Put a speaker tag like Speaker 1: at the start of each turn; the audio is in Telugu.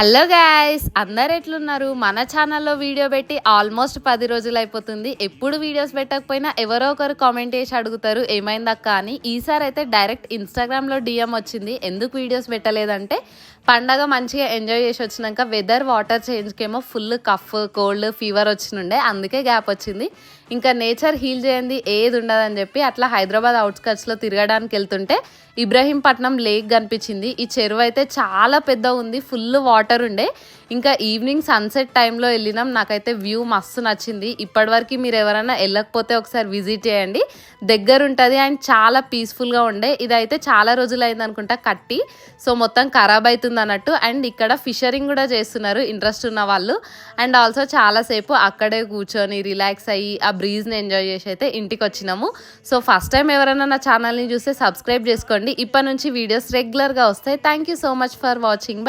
Speaker 1: హలో గాయస్ అందరు ఎట్లున్నారు? మన ఛానల్లో వీడియో పెట్టి ఆల్మోస్ట్ పది రోజులు అయిపోతుంది. ఎప్పుడు వీడియోస్ పెట్టకపోయినా ఎవరో ఒకరు కామెంట్ చేసి అడుగుతారు ఏమైందక్క అని. ఈసారి అయితే డైరెక్ట్ ఇన్స్టాగ్రామ్లో డిఎం వచ్చింది. ఎందుకు వీడియోస్ పెట్టలేదంటే పండగ మంచిగా ఎంజాయ్ చేసి వచ్చినాక వెదర్ వాటర్ చేంజ్కేమో ఫుల్ కఫ్ కోల్డ్ ఫీవర్ వచ్చినుండే. అందుకే గ్యాప్ వచ్చింది. ఇంకా నేచర్ హీల్ చేయండి ఏది ఉండదని చెప్పి అట్లా హైదరాబాద్ అవుట్స్కట్స్లో తిరగడానికి వెళ్తుంటే ఇబ్రహీంపట్నం లేక్ కనిపించింది. ఈ చెరువు అయితే చాలా పెద్ద ఉంది ఫుల్ వాటర్ ఉండే. ఇంకా ఈవినింగ్ సన్సెట్ టైంలో వెళ్ళినాం. నాకైతే వ్యూ మస్తు నచ్చింది. ఇప్పటివరకు మీరు ఎవరైనా వెళ్ళకపోతే ఒకసారి విజిట్ చేయండి. దగ్గర ఉంటుంది అండ్ చాలా పీస్ఫుల్గా ఉండే. ఇదైతే చాలా రోజులు అయింది అనుకుంటా కట్టి. సో మొత్తం ఖరాబ్ అవుతుంది అన్నట్టు. అండ్ ఇక్కడ ఫిషరింగ్ కూడా చేస్తున్నారు. ఇంట్రెస్ట్ ఉన్న వాళ్ళు. అండ్ ఆల్సో చాలాసేపు అక్కడే కూర్చొని రిలాక్స్ అయ్యి ఆ బ్రీజ్ని ఎంజాయ్ చేసి అయితే ఇంటికి వచ్చినాము. సో ఫస్ట్ టైం ఎవరైనా నా ఛానల్ని చూస్తే సబ్స్క్రైబ్ చేసుకోండి. ఇప్పటి నుంచి వీడియోస్ రెగ్యులర్గా వస్తాయి. Thank you so much for watching. Bye